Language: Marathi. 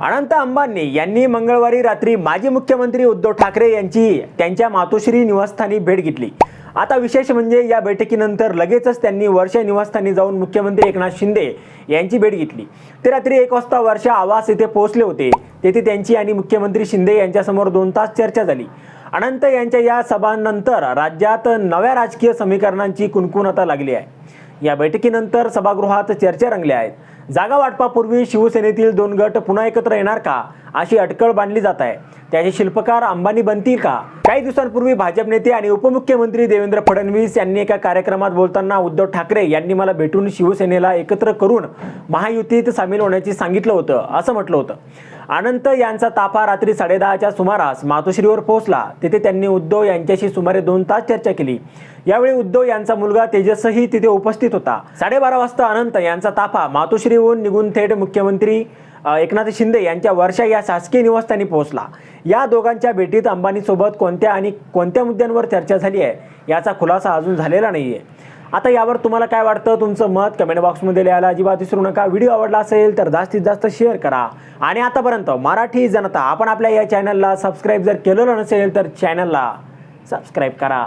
अनंत अंबानी यांनी मंगळवारी रात्री माजी मुख्यमंत्री उद्धव ठाकरे यांची त्यांच्या मातोश्री निवासस्थानी भेट घेतली. आता विशेष म्हणजे या बैठकीनंतर लगेचच त्यांनी वर्षा निवासस्थानी जाऊन मुख्यमंत्री एकनाथ शिंदे यांची भेट घेतली. ते रात्री एक वाजता वर्षा आवास येथे पोहोचले होते. तेथे त्यांची आणि मुख्यमंत्री शिंदे यांच्यासमोर दोन तास चर्चा झाली. अनंत यांच्या या सभांनंतर राज्यात नव्या राजकीय समीकरणांची कुणकुण आता लागली आहे. या बैठकीनंतर सभागृहात चर्चा रंगल्या आहेत. जागा वाटपापूर्वी शिवसेनेतील दोन गट पुन्हा एकत्र येणार का? अशी अटकळ बांधली जात आहे. त्याचे शिल्पकार अंबानी बनतील का? काही दिवसांपूर्वी भाजप नेते आणि उपमुख्यमंत्री देवेंद्र फडणवीस यांनी एका कार्यक्रमात बोलताना उद्धव ठाकरे यांनी मला भेटून शिवसेनेला एकत्र करून महायुतीत सामील होण्याची सांगितलं होतं असं म्हटलं होतं. अनंत यांचा ताफा रात्री साडेदहाच्या सुमारास मातोश्रीवर पोहोचला. तिथे त्यांनी उद्धव यांच्याशी सुमारे दोन तास चर्चा केली. यावेळी उद्धव यांचा मुलगा तेजसही तिथे उपस्थित होता. साडेबारा वाजता अनंत यांचा ताफा मातोश्रीहून निघून थेट मुख्यमंत्री एकनाथ शिंदे यांच्या वर्षा या शासकीय निवासस्थानी पोहोचला. या दोघांच्या भेटीत अंबानीसोबत कोणत्या आणि कोणत्या मुद्द्यांवर चर्चा झाली आहे याचा खुलासा अजून झालेला नाही आहे आता यावर तुम्हाला काय वाटतं? तुमचं मत कमेंट बॉक्समध्ये लिहायला अजिबात विसरू नका. व्हिडिओ आवडला असेल तर जास्तीत जास्त शेअर करा. आणि आतापर्यंत मराठी जनता आपण आपल्या या चॅनलला सबस्क्राईब जर केलेलं नसेल तर चॅनलला सबस्क्राईब करा.